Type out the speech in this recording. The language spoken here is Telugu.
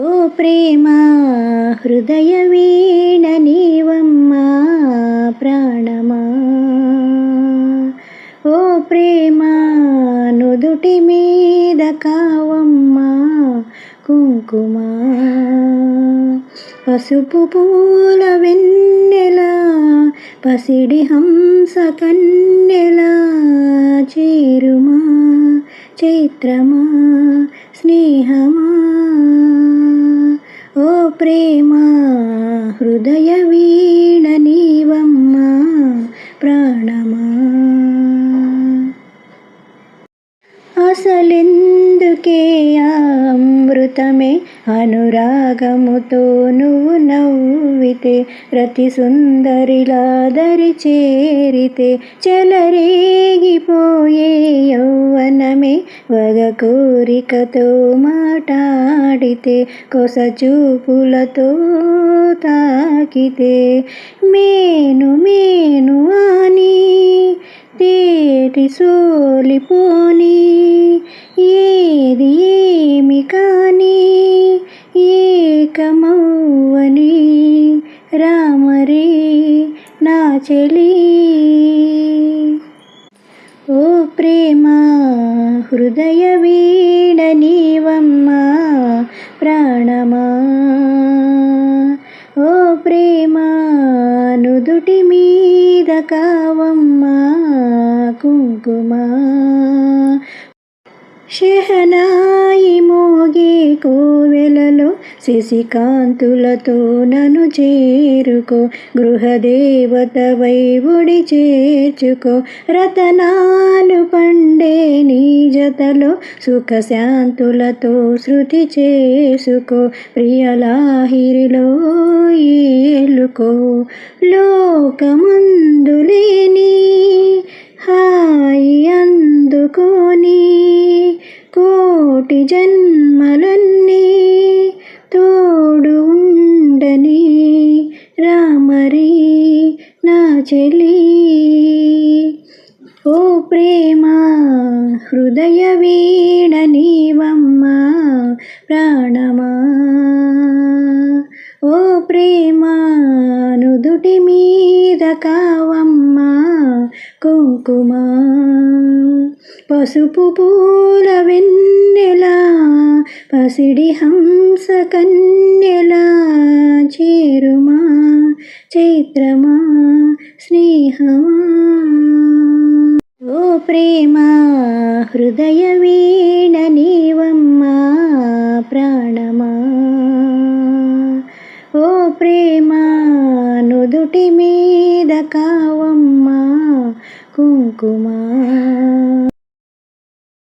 ఓ ప్రేమ హృదయ వీణ నీవమ్మా ప్రాణమా. ఓ ప్రేమ నుదుటి మీద కావమ్మా కుంకుమా. పసుపు పూల వెన్నెలా పసిడి హంస కన్నెలా చేరుమా చైత్రమా స్నేహమా. ప్రేమ హృదయ వీణ నీవమ్మ ప్రాణమా. అసలెందుకే అమృతమే అనురాగముతో నువ్వు నవ్వితే ప్రతి సుందరిలా దరి చేరితే చెలరేగిపోయే వగ కోరికతో మాటాడితే కొస చూపులతో తాకితే మేను మేను అని తేటి సోలిపోని ఏది ఏమి కానీ ఏకమౌవని రామరే నా చెలి. ఓ ప్రేమ హృదయ వీణ నీవమ్మా ప్రాణమా. ఓ ప్రేమ నుదుటి మీద కావమ్మా కుంకుమా. షహనాయి మోగే కోవెలలో శశికాంతులతో నను చేరుకో. గృహదేవత వైవుడి చేర్చుకో. రతనాలు పండే నీ జతలో సుఖశాంతులతో శృతి చేసుకో. ప్రియలాహిరిలో ఏలుకో. లోకమందులేని జన్మలన్నీ తోడు ఉండని రామరి నా చెలి. ఓ ప్రేమ హృదయ వీణ ప్రాణమా. ఓ ప్రేమ నుదుటి మీద కావమ్మా కుంకుమా. పసుపు పూల వెన్నెలా పసిడి హంస కన్యలా చేరుమా చైత్రమా స్నేహమా? ఓ ప్రేమ హృదయ వీణ నీవమ్మా ప్రాణమా? ఓ ప్రేమ నుదుటి మీద కావమ్మా కుంకుమా?